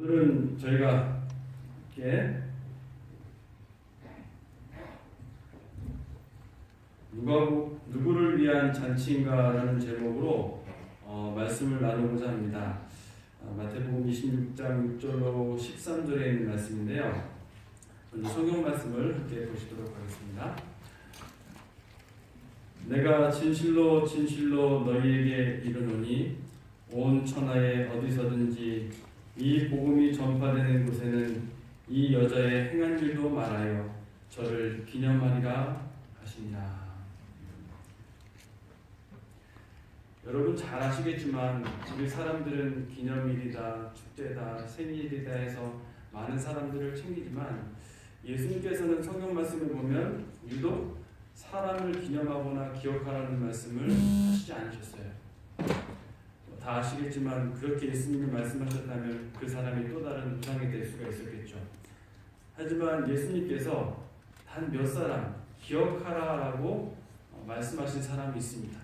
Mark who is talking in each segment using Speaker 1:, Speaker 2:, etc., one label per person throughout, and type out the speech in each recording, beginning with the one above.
Speaker 1: 오늘은 저희가 이렇게 누가 누구를 위한 잔치인가라는 제목으로 어, 말씀을 나누고자 합니다. 어, 마태복음 26장 6절로 13절에 있는 말씀인데요. 먼저 성경 말씀을 함께 보시도록 하겠습니다. 내가 진실로 진실로 너희에게 이르노니 온 천하에 어디서든지 이 복음이 전파되는 곳에는 이 여자의 행한 일도 말하여 저를 기념하리라 하시니라. 여러분 잘 아시겠지만 우리 사람들은 기념일이다, 축제다, 생일이다 해서 많은 사람들을 챙기지만 예수님께서는 성경 말씀을 보면 유독 사람을 기념하거나 기억하라는 말씀을 하시지 않으셨어요. 다 아시겠지만 그렇게 예수님이 말씀하셨다면 그 사람이 또 다른 우상이 될 수가 있었겠죠. 하지만 예수님께서 단 몇 사람 기억하라라고 어, 말씀하신 사람이 있습니다.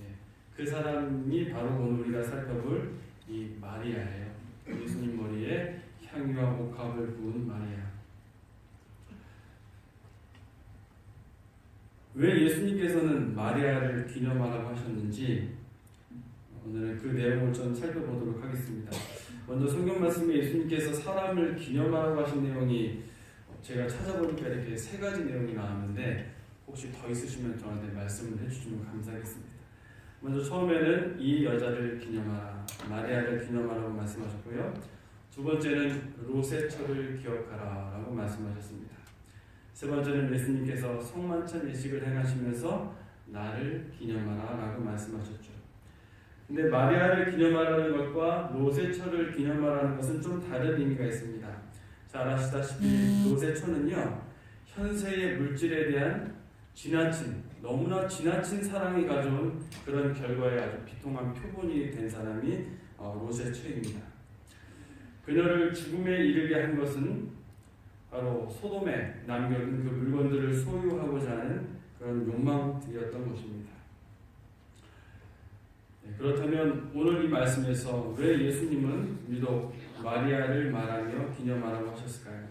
Speaker 1: 예, 그 사람이 바로 오늘 우리가 살펴볼 이 마리아예요. 예수님 머리에 향유와 옥합을 부은 마리아. 왜 예수님께서는 마리아를 기념하라고 하셨는지 그 내용을 좀 살펴보도록 하겠습니다. 먼저 성경 말씀에 예수님께서 사람을 기념하라고 하신 내용이 제가 찾아보니까 이렇게 세 가지 내용이 나왔는데 혹시 더 있으시면 저한테 말씀을 해주시면 감사하겠습니다. 먼저 처음에는 이 여자를 기념하라, 마리아를 기념하라고 말씀하셨고요. 두 번째는 로세처를 기억하라라고 말씀하셨습니다. 세 번째는 예수님께서 성만찬 예식을 행하시면서 나를 기념하라라고 말씀하셨죠. 근데 마리아를 기념하라는 것과 노세처를 기념하라는 것은 좀 다른 의미가 있습니다. 잘 아시다시피 노세처는요 현세의 물질에 대한 지나친 너무나 지나친 사랑이 가져온 그런 결과에 아주 비통한 표본이 된 사람이 어, 노세처입니다. 그녀를 죽음에 이르게 한 것은 바로 소돔에 남겨둔 그 물건들을 소유하고자 하는 그런 욕망들이었던 것입니다. 네, 그렇다면 오늘 이 말씀에서 왜 예수님은 유독 마리아를 말하며 기념하라고 하셨을까요?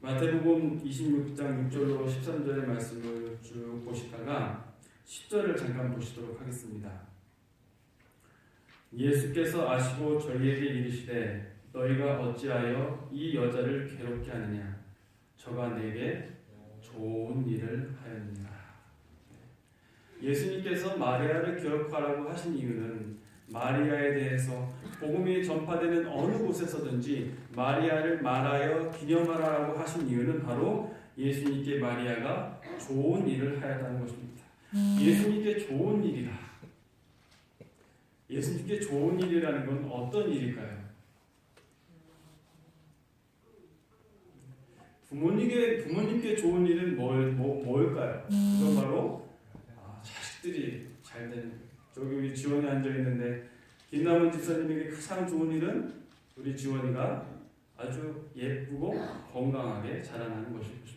Speaker 1: 마태복음 26장 6절로 13절의 말씀을 쭉 보시다가 10절을 잠깐 보시도록 하겠습니다. 예수께서 아시고 저희에게 이르시되 너희가 어찌하여 이 여자를 괴롭게 하느냐 저가 내게 좋은 일을 하였느니라 예수님께서 마리아를 기억하라고 하신 이유는 마리아에 대해서 복음이 전파되는 어느 곳에서든지 마리아를 말하여 기념하라고 하신 이유는 바로 예수님께 마리아가 좋은 일을 하였다는 것입니다. 예수님께 좋은 일이라. 예수님께 좋은 일이라는 건 어떤 일일까요? 부모님께 부모님께 좋은 일은 뭘 뭐, 뭘까요? 그건 바로 아, 자식들이 잘 되는. 저기 우리 지원이 앉아 있는데 김남은 집사님에게 가장 좋은 일은 우리 지원이가 아주 예쁘고 건강하게 자라나는 것입니다.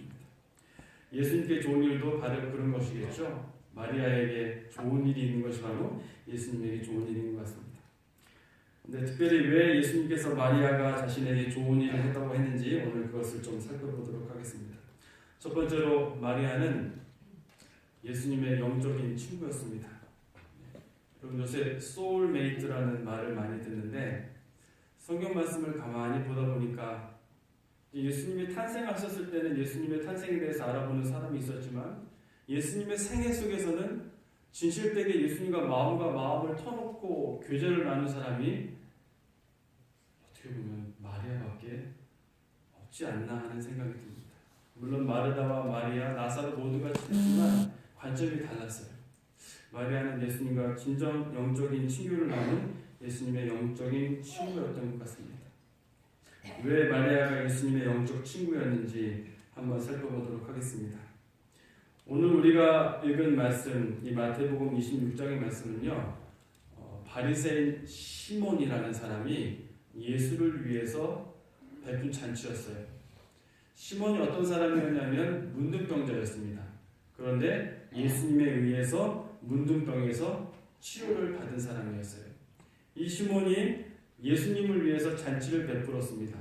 Speaker 1: 예수님께 좋은 일도 바로 그런 것이겠죠. 마리아에게 좋은 일이 있는 것이 바로 예수님에게 좋은 일인 것 같습니다. 근데 특별히 왜 예수님께서 마리아가 자신에게 좋은 일을 했다고 했는지 오늘 그것을 좀 살펴보도록 하겠습니다. 첫 번째로 마리아는 예수님의 영적인 친구였습니다. 여러분 요새 소울메이트라는 말을 많이 듣는데 성경 말씀을 가만히 보다 보니까 예수님이 탄생하셨을 때는 예수님의 탄생에 대해서 알아보는 사람이 있었지만 예수님의 생애 속에서는 진실되게 예수님과 마음과 마음을 터놓고 교제를 나눈 사람이 어떻게 보면 마리아밖에 없지 않나 하는 생각이 듭니다. 물론 마르다와 마리아, 나사로 모두가 친했지만 관점이 달랐어요. 마리아는 예수님과 진정 영적인 친교를 나눈 예수님의 영적인 친구였던 것 같습니다. 왜 마리아가 예수님의 영적 친구였는지 한번 살펴보도록 하겠습니다. 오늘 우리가 읽은 말씀, 이 마태복음 26장의 말씀은요, 어, 바리새인 시몬이라는 사람이 예수를 위해서 베푼 잔치였어요. 시몬이 어떤 사람이었냐면 문둥병자였습니다. 그런데 예수님에 의해서 문둥병에서 치료를 받은 사람이었어요. 이 시몬이 예수님을 위해서 잔치를 베풀었습니다.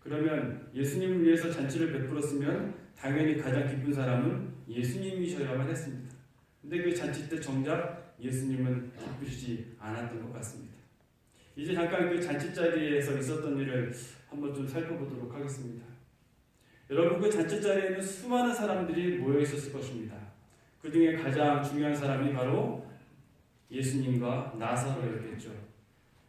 Speaker 1: 그러면 예수님을 위해서 잔치를 베풀었으면 당연히 가장 기쁜 사람은 예수님이셔야만 했습니다. 근데 그 잔치 때 정작 예수님은 기쁘시지 않았던 것 같습니다. 이제 잠깐 그 잔치 자리에서 있었던 일을 한번 좀 살펴보도록 하겠습니다. 여러분 그 잔치 자리에는 수많은 사람들이 모여 있었을 것입니다. 그 중에 가장 중요한 사람이 바로 예수님과 나사로였겠죠.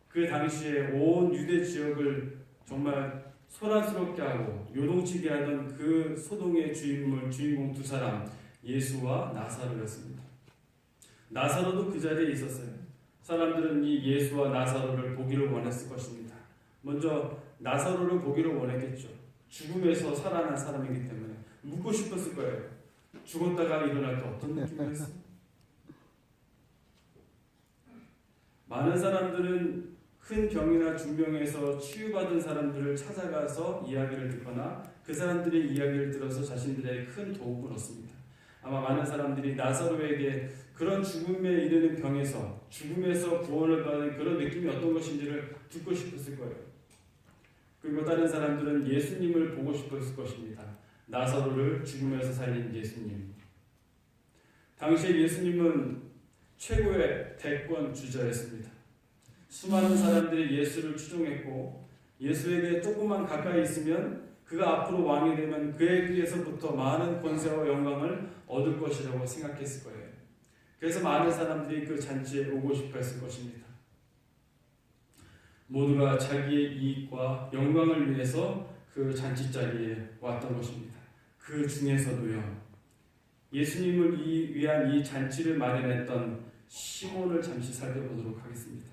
Speaker 1: 그 당시에 온 유대 지역을 정말 소란스럽게 하고 요동치게 하던 그 소동의 주인물 주인공 두 사람 예수와 나사로였습니다. 나사로도 그 자리에 있었어요. 사람들은 이 예수와 나사로를 보기를 원했을 것입니다. 먼저 나사로를 보기를 원했겠죠. 죽음에서 살아난 사람이기 때문에 묻고 싶었을 거예요. 죽었다가 일어날 때 어떤 느낌이었어? 많은 사람들은 큰 병이나 중병에서 치유받은 사람들을 찾아가서 이야기를 듣거나 그 사람들의 이야기를 들어서 자신들의 큰 도움을 얻습니다. 아마 많은 사람들이 나사로에게 그런 죽음에 이르는 병에서 죽음에서 구원을 받는 그런 느낌이 어떤 것인지를 듣고 싶었을 거예요. 그리고 다른 사람들은 예수님을 보고 싶었을 것입니다. 나사로를 죽음에서 살린 예수님. 당시에 예수님은 최고의 대권 주자였습니다. 수많은 사람들이 예수를 추종했고 예수에게 조금만 가까이 있으면 그가 앞으로 왕이 되면 그에게서부터 많은 권세와 영광을 얻을 것이라고 생각했을 거예요. 그래서 많은 사람들이 그 잔치에 오고 싶어 했을 것입니다. 모두가 자기의 이익과 영광을 위해서 그 잔치 자리에 왔던 것입니다. 그 중에서도요. 예수님을 위한 이 잔치를 마련했던 시몬을 잠시 살펴보도록 하겠습니다.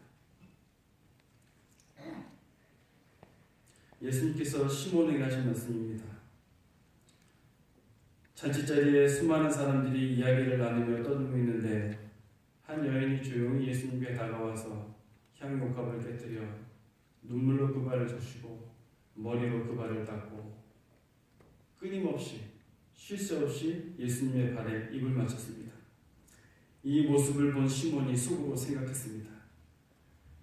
Speaker 1: 예수님께서 시몬에게 하신 말씀입니다. 잔치 자리에 수많은 사람들이 이야기를 나누며 떠들고 있는데 한 여인이 조용히 예수님께 다가와서 향유옥합을 깨뜨려 눈물로 그 발을 적시고 머리로 그 발을 닦고 끊임없이 쉴 새 없이 예수님의 발에 입을 맞췄습니다. 이 모습을 본 시몬이 속으로 생각했습니다.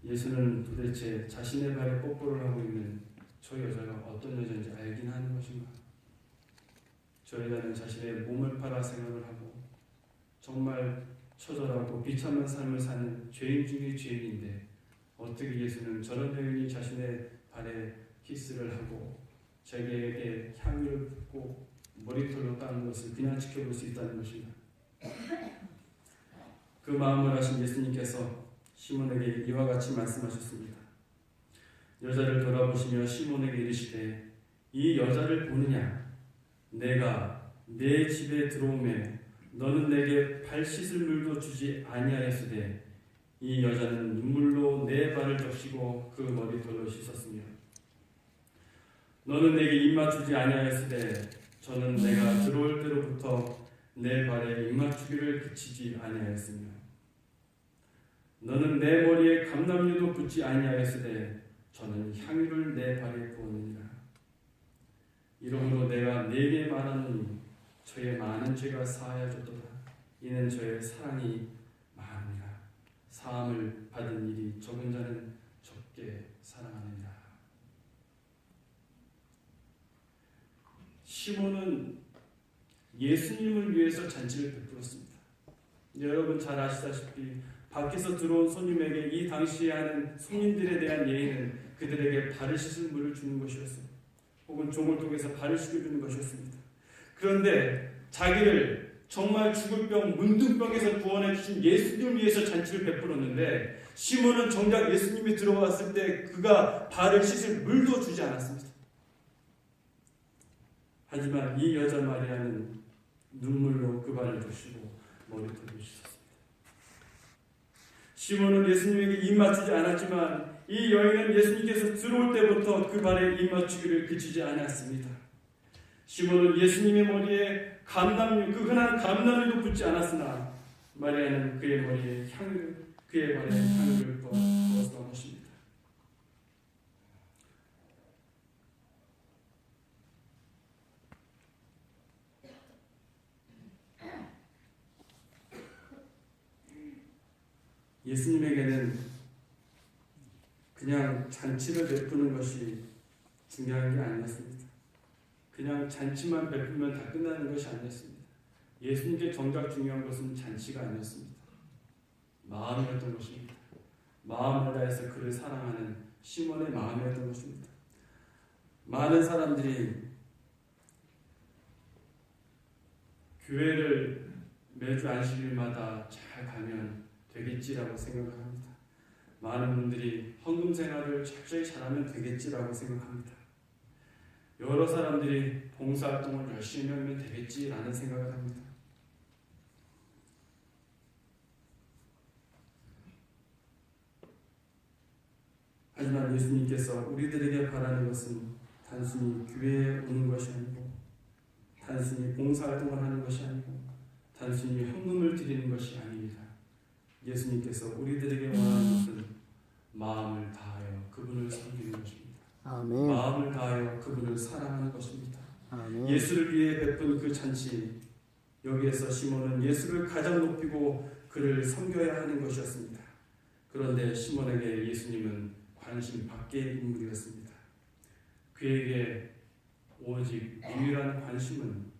Speaker 1: 예수는 도대체 자신의 발에 뽀뽀를 하고 있는 저 여자가 어떤 여자인지 알긴 하는 것인가? 저 여자는 자신의 몸을 팔아 생각을 하고 정말 처절하고 비참한 삶을 사는 죄인 중의 죄인인데 어떻게 예수는 저런 여인이 자신의 발에 키스를 하고 자기에게 향유를 붓고 머리털로 따는 것을 그냥 지켜볼 수 있다는 것인가? 그 마음을 아신 예수님께서 시몬에게 이와 같이 말씀하셨습니다. 여자를 돌아보시며 시몬에게 이르시되 이 여자를 보느냐 내가 내 집에 들어오매 너는 내게 발 씻을 물도 주지 아니하였으되 이 여자는 눈물로 내 발을 적시고 그 머리털로 씻었으며 너는 내게 입 맞추지 아니하였으되 저는 내가 들어올 때로부터 내 발에 입 맞추기를 그치지 아니하였으며. 너는 내 머리에 감남류도 붙지 아니하였으되 저는 향유를 내 발에 부었느니라. 이러므로 내가 네게 말하노니 저의 많은 죄가 사하여졌도다. 이는 저의 사랑이 많으니라. 사함을 받은 일이 적은 자는 적게 사랑하느니라 시몬은 예수님을 위해서 잔치를 베풀었습니다 여러분 잘 아시다시피 밖에서 들어온 손님에게 이 당시에 하는 손님들에 대한 예의는 그들에게 발을 씻을 물을 주는 것이었어요. 혹은 종을 통해서 발을 씻겨주는 것이었습니다. 그런데 자기를 정말 죽을 병, 문둥병에서 구원해 주신 예수님을 위해서 잔치를 베풀었는데 시몬은 정작 예수님이 들어왔을 때 그가 발을 씻을 물도 주지 않았습니다. 하지만 이 여자 마리아는 눈물로 그 발을 적시고 머리털을 씻었습니다. 시몬은 예수님에게 입 맞추지 않았지만 이 여인은 예수님께서 들어올 때부터 그 발에 입 맞추기를 그치지 않았습니다. 시몬은 예수님의 머리에 감남류, 그 흔한 감남류도 붙지 않았으나 마리아는 그의 머리에 향유, 그의 발에 향유를 부었던 것입니다. 예수님에게는 그냥 잔치를 베푸는 것이 중요한 게 아니었습니다. 그냥 잔치만 베풀면 다 끝나는 것이 아니었습니다. 예수님께 정작 중요한 것은 잔치가 아니었습니다. 마음이었던 것입니다. 마음을 다해서 그를 사랑하는 시몬의 마음이었던 것입니다. 많은 사람들이 교회를 매주 안식일마다 잘 가면 되겠지라고 생각을 합니다. 많은 분들이 헌금 생활을 철저히 잘하면 되겠지라고 생각합니다. 여러 사람들이 봉사활동을 열심히 하면 되겠지라는 생각을 합니다. 하지만 예수님께서 우리들에게 바라는 것은 단순히 교회에 오는 것이 아니고 단순히 봉사활동을 하는 것이 아니고 단순히 헌금을 드리는 것이 아닙니다. 예수님께서 우리들에게 원하는 것은 마음을 다하여 그분을 섬기는 것입니다.
Speaker 2: 아멘.
Speaker 1: 마음을 다하여 그분을 사랑하는 것입니다.
Speaker 2: 아멘.
Speaker 1: 예수를 위해 베푼 그 잔치 여기에서 시몬은 예수를 가장 높이고 그를 섬겨야 하는 것이었습니다. 그런데 시몬에게 예수님은 관심 밖의 인물이었습니다. 그에게 오직 유일한 관심은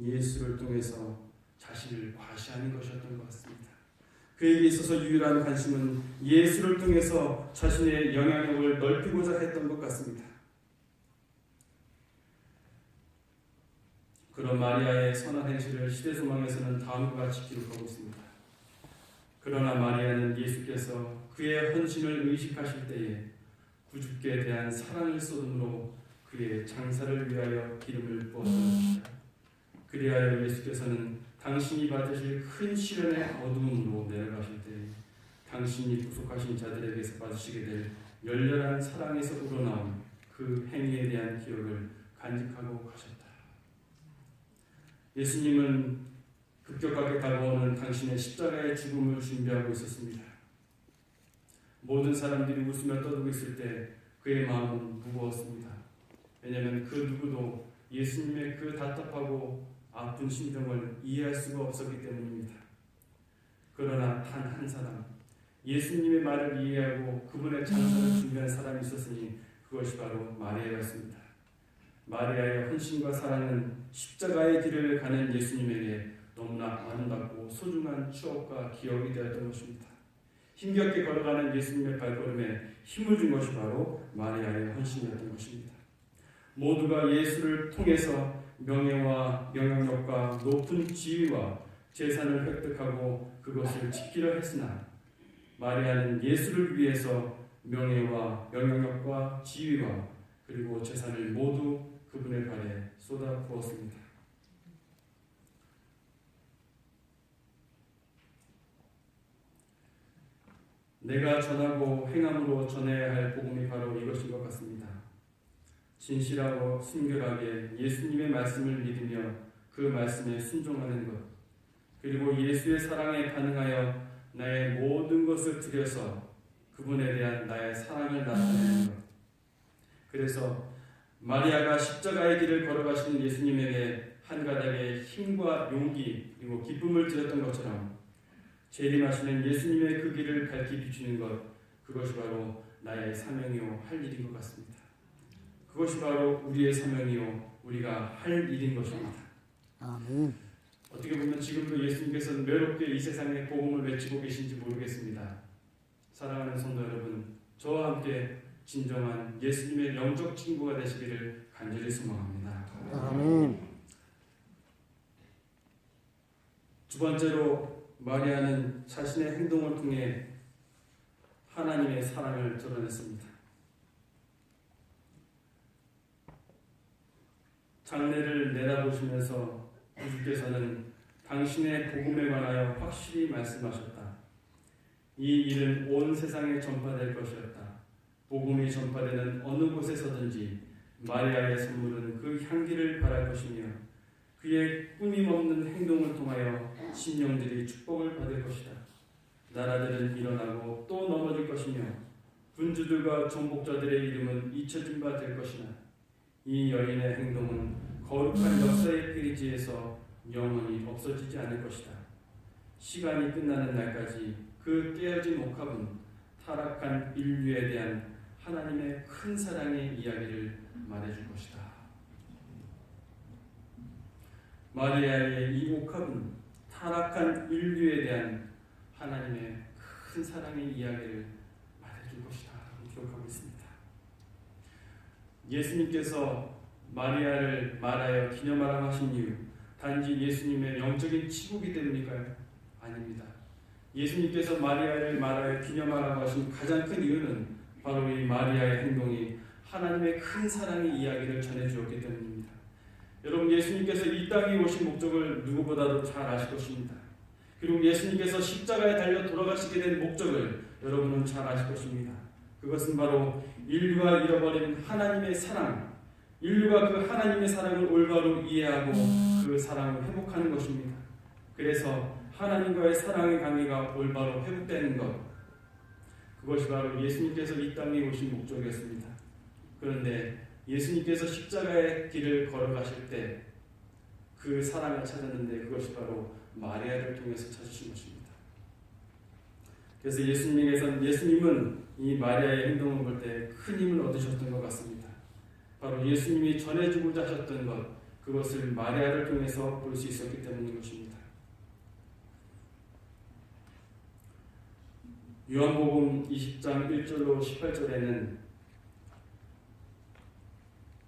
Speaker 1: 예수를 통해서 자신을 과시하는 것이었던 것 같습니다. 그에게 있어서 유일한 관심은 예수를 통해서 자신의 영향력을 넓히고자 했던 것 같습니다. 그런 마리아의 선한 행실을 시대 소망에서는 다음과 같이 기록하고 있습니다. 그러나 마리아는 예수께서 그의 헌신을 의식하실 때에 구주께 대한 사랑을 쏟음으로 그의 장사를 위하여 기름을 부었습니다. 그리하여 예수께서는 당신이 받으실 큰 시련의 어두움으로 내려가실 때 당신이 부족하신 자들에게서 받으시게 될 열렬한 사랑에서 우러나온 그 행위에 대한 기억을 간직하고 가셨다. 예수님은 급격하게 다가오는 당신의 십자가의 죽음을 준비하고 있었습니다. 모든 사람들이 웃으며 떠들고 있을 때 그의 마음은 무거웠습니다. 왜냐하면 그 누구도 예수님의 그 답답하고 아픈 심정을 이해할 수가 없었기 때문입니다. 그러나 단 한 사람, 예수님의 말을 이해하고 그분의 장사를 준비한 사람이 있었으니 그것이 바로 마리아였습니다. 마리아의 헌신과 사랑은 십자가의 길을 가는 예수님에게 너무나 아름답고 소중한 추억과 기억이 되었던 것입니다. 힘겹게 걸어가는 예수님의 발걸음에 힘을 준 것이 바로 마리아의 헌신이었던 것입니다. 모두가 예수를 통해서 명예와 영향력과 높은 지위와 재산을 획득하고 그것을 지키려 했으나 마리아는 예수를 위해서 명예와 영향력과 지위와 그리고 재산을 모두 그분의 발에 쏟아 부었습니다. 내가 전하고 행함으로 전해야 할 복음이 바로 이것인 것 같습니다. 진실하고 순결하게 예수님의 말씀을 믿으며 그 말씀에 순종하는 것, 그리고 예수의 사랑에 반응하여 나의 모든 것을 들여서 그분에 대한 나의 사랑을 나타내는 것. 그래서 마리아가 십자가의 길을 걸어가시는 예수님에게 한 가닥의 힘과 용기 그리고 기쁨을 드렸던 것처럼 재림하시는 예수님의 그 길을 밝히 비추는 것 그것이 바로 나의 사명이요 할 일인 것 같습니다. 그것이 바로 우리의 사명이요 우리가 할 일인 것입니다.
Speaker 2: 아멘.
Speaker 1: 어떻게 보면 지금도 예수님께서는 외롭게 이 세상에 복음을 외치고 계신지 모르겠습니다. 사랑하는 성도 여러분, 저와 함께 진정한 예수님의 영적 친구가 되시기를 간절히 소망합니다.
Speaker 2: 아멘.
Speaker 1: 두 번째로 마리아는 자신의 행동을 통해 하나님의 사랑을 드러냈습니다. 장례를 내다보시면서 주께서는 당신의 복음에 관하여 확실히 말씀하셨다. 이 일은 온 세상에 전파될 것이었다. 복음이 전파되는 어느 곳에서든지 마리아의 선물은 그 향기를 발할 것이며 그의 꾸밈없는 행동을 통하여 신령들이 축복을 받을 것이다. 나라들은 일어나고 또 넘어질 것이며 군주들과 정복자들의 이름은 잊혀진 바 될 것이나 이 여인의 행동은 거룩한 역사의 페이지에서 영원히 없어지지 않을 것이다. 시간이 끝나는 날까지 그 깨어진 옥합은 타락한 인류에 대한 하나님의 큰 사랑의 이야기를 말해줄 것이다. 마리아의 이 옥합은 타락한 인류에 대한 하나님의 큰 사랑의 이야기를 말해줄 것이다. 기억하고 있습니다. 예수님께서 마리아를 말하여 기념하라고 하신 이유 단지 예수님의 영적인 치국이 때문일까요? 아닙니다. 예수님께서 마리아를 말하여 기념하라고 하신 가장 큰 이유는 바로 이 마리아의 행동이 하나님의 큰 사랑의 이야기를 전해주었기 때문입니다. 여러분 예수님께서 이 땅에 오신 목적을 누구보다도 잘 아실 것입니다. 그리고 예수님께서 십자가에 달려 돌아가시게 된 목적을 여러분은 잘 아실 것입니다. 그것은 바로 인류가 잃어버린 하나님의 사랑, 인류가 그 하나님의 사랑을 올바로 이해하고 그 사랑을 회복하는 것입니다. 그래서 하나님과의 사랑의 관계가 올바로 회복되는 것, 그것이 바로 예수님께서 이 땅에 오신 목적이었습니다. 그런데 예수님께서 십자가의 길을 걸어가실 때 그 사랑을 찾았는데 그것이 바로 마리아를 통해서 찾으신 것입니다. 그래서 예수님에게선 예수님은 이 마리아의 행동을 볼 때 큰 힘을 얻으셨던 것 같습니다. 바로 예수님이 전해주고자 하셨던 것, 그것을 마리아를 통해서 볼 수 있었기 때문인 것입니다. 요한복음 20장 1절로 18절에는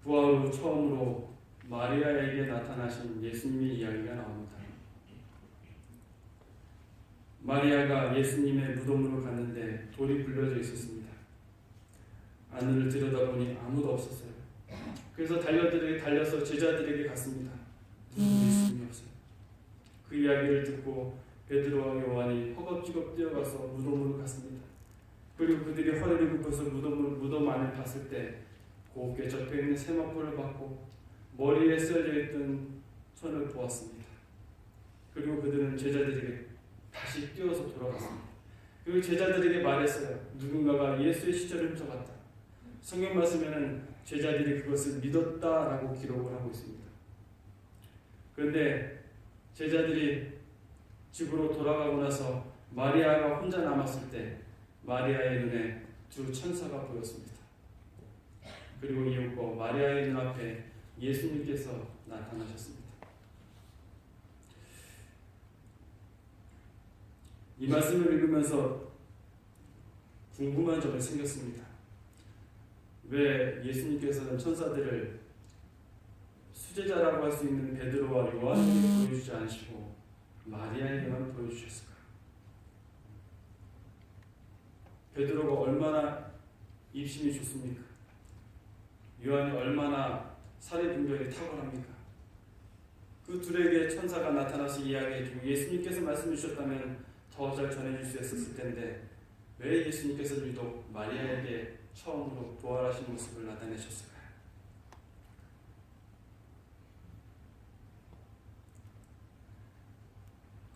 Speaker 1: 부활 후 처음으로 마리아에게 나타나신 예수님의 이야기가 나옵니다. 마리아가 예수님의 무덤으로 갔는데 돌이 불려져 있었습니다. 안을 들여다보니 아무도 없었어요. 그래서 달려들이 달려서 제자들에게 갔습니다. 예수님이 없어요. 그 이야기를 듣고 베드로와 요한이 허겁지겁 뛰어가서 무덤으로 갔습니다. 그리고 그들이 허리를 굽혀서 무덤을 무덤 안을 봤을 때 곱게 접혀 있는 세마포를 받고 머리에 쓰여져 있던 손을 보았습니다. 그리고 그들은 제자들에게 다시 뛰어서 돌아갔습니다. 그리고 제자들에게 말했어요. 누군가가 예수의 시절을 훔쳐갔다. 성경 말씀에는 제자들이 그것을 믿었다라고 기록을 하고 있습니다. 그런데 제자들이 집으로 돌아가고 나서 마리아가 혼자 남았을 때 마리아의 눈에 두 천사가 보였습니다. 그리고 이윽고 마리아의 눈앞에 예수님께서 나타나셨습니다. 이 말씀을 읽으면서 궁금한 점이 생겼습니다. 왜 예수님께서는 천사들을 수제자라고 할 수 있는 베드로와 요한에게 보여주지 않으시고 마리아에게만 보여주셨을까? 베드로가 얼마나 입심이 좋습니까? 요한이 얼마나 사례 분별이 탁월합니까? 그 둘에게 천사가 나타나서 이야기해주고 예수님께서 말씀해 주셨다면 더 잘 전해줄 수 있었을 텐데 왜 예수님께서 유독 마리아에게 처음으로 부활하신 모습을 나타내셨을까요?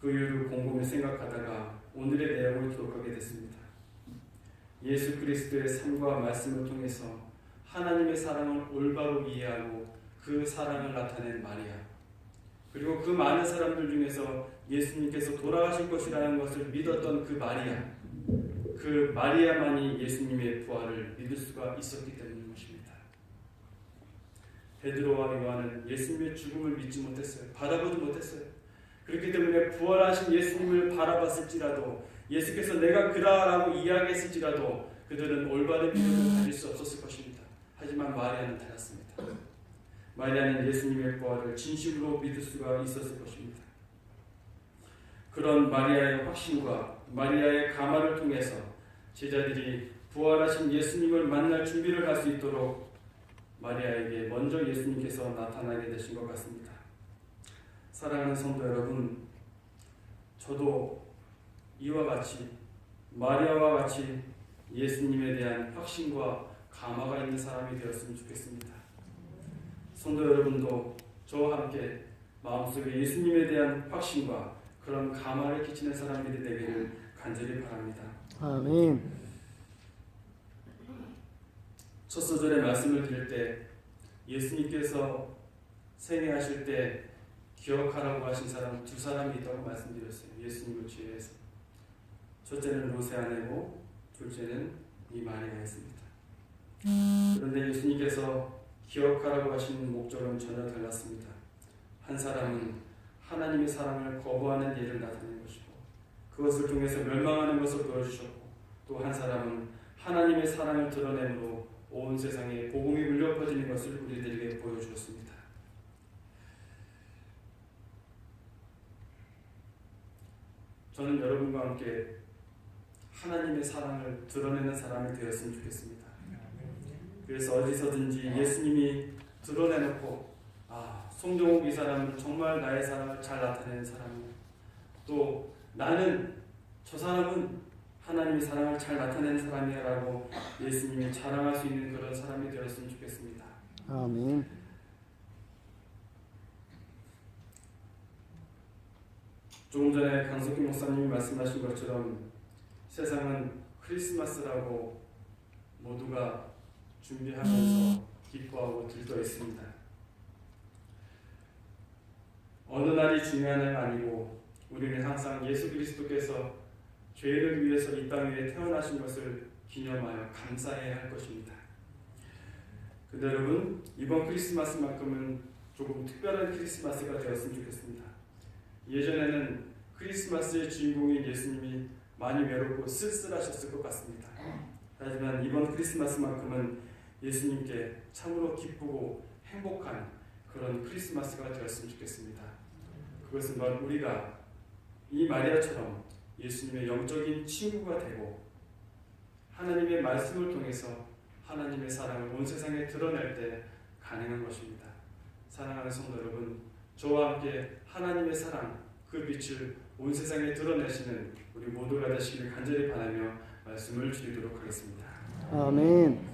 Speaker 1: 그 이유를 곰곰이 생각하다가 오늘의 내용을 기록하게 됐습니다. 예수 그리스도의 삶과 말씀을 통해서 하나님의 사랑을 올바로 이해하고 그 사랑을 나타낸 마리아. 그리고 그 많은 사람들 중에서 예수님께서 돌아가실 것이라는 것을 믿었던 그 마리아. 그 마리아만이 예수님의 부활을 믿을 수가 있었기 때문인 것입니다. 베드로와 요한은 예수님의 죽음을 믿지 못했어요. 바라보지 못했어요. 그렇기 때문에 부활하신 예수님을 바라봤을지라도 예수께서 내가 그라라고 이야기했을지라도 그들은 올바른 믿음을 가질 수 없었을 것입니다. 하지만 마리아는 달랐습니다. 마리아는 예수님의 부활을 진심으로 믿을 수가 있었을 것입니다. 그런 마리아의 확신과 마리아의 감화를 통해서 제자들이 부활하신 예수님을 만날 준비를 할 수 있도록 마리아에게 먼저 예수님께서 나타나게 되신 것 같습니다. 사랑하는 성도 여러분, 저도 이와 같이 마리아와 같이 예수님에 대한 확신과 감화가 있는 사람이 되었으면 좋겠습니다. 성도 여러분도 저와 함께 마음속에 예수님에 대한 확신과 그런 감화를 끼치는 사람들이 되기를 간절히 바랍니다.
Speaker 2: 아멘.
Speaker 1: 첫 소절의 말씀을 드릴 때 예수님께서 생애하실 때 기억하라고 하신 사람 두 사람이 있다고 말씀드렸어요. 예수님을 지혜해서 첫째는 로세 아내고 둘째는 이 마리아였습니다. 그런데 예수님께서 기억하라고 하신 목적은 전혀 달랐습니다. 한 사람은 하나님의 사랑을 거부하는 예를 나타낸 것이고 그것을 통해서 멸망하는 것을 보여주셨고 또 한 사람은 하나님의 사랑을 드러내므로 온 세상에 복음이 울려 퍼지는 것을 우리들에게 보여주었습니다. 저는 여러분과 함께 하나님의 사랑을 드러내는 사람이 되었으면 좋겠습니다. 그래서 어디서든지 예수님이 드러내놓고 아 송정욱 이 사람은 정말 나의 사랑을 잘 나타내는 사람이고 또 나는 저 사람은 하나님의 사랑을 잘 나타내는 사람이야라고 예수님이 자랑할 수 있는 그런 사람이 되었으면 좋겠습니다.
Speaker 2: 아멘.
Speaker 1: 조금 전에 강석기 목사님이 말씀하신 것처럼 세상은 크리스마스라고 모두가 준비하면서 기뻐하고 들떠 있습니다. 어느 날이 중요한 날 아니고 우리는 항상 예수 그리스도께서 죄를 위해서 이 땅 위에 태어나신 것을 기념하여 감사해야 할 것입니다. 근데 여러분 이번 크리스마스만큼은 조금 특별한 크리스마스가 되었으면 좋겠습니다. 예전에는 크리스마스의 주인공인 예수님이 많이 외롭고 쓸쓸하셨을 것 같습니다. 하지만 이번 크리스마스만큼은 예수님께 참으로 기쁘고 행복한 그런 크리스마스가 되었으면 좋겠습니다. 그것은 바로 우리가 이 마리아처럼 예수님의 영적인 친구가 되고 하나님의 말씀을 통해서 하나님의 사랑을 온 세상에 드러낼 때 가능한 것입니다. 사랑하는 성도 여러분, 저와 함께 하나님의 사랑 그 빛을 온 세상에 드러내시는 우리 모두가 되시길 간절히 바라며 말씀을 드리도록 하겠습니다.
Speaker 2: 아멘.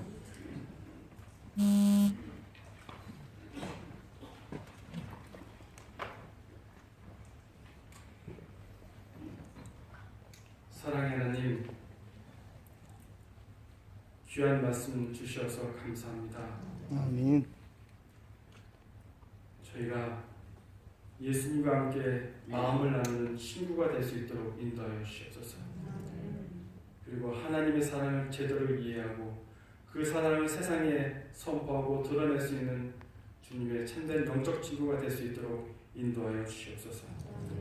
Speaker 1: 사랑의 하나님, 귀한 말씀 주셔서 감사합니다.
Speaker 2: 아멘.
Speaker 1: 저희가 예수님과 함께 마음을 나누는 친구가 될 수 있도록 인도하여 주시옵소서. 그리고 하나님의 사랑을 제대로 이해하고 그 사랑을 세상에 선포하고 드러낼 수 있는 주님의 참된 영적 친구가 될 수 있도록 인도하여 주시옵소서.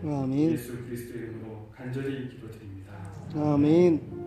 Speaker 2: 아멘.
Speaker 1: 예수 그리스도 이름으로 간절히 기도드립니다.
Speaker 2: 아멘.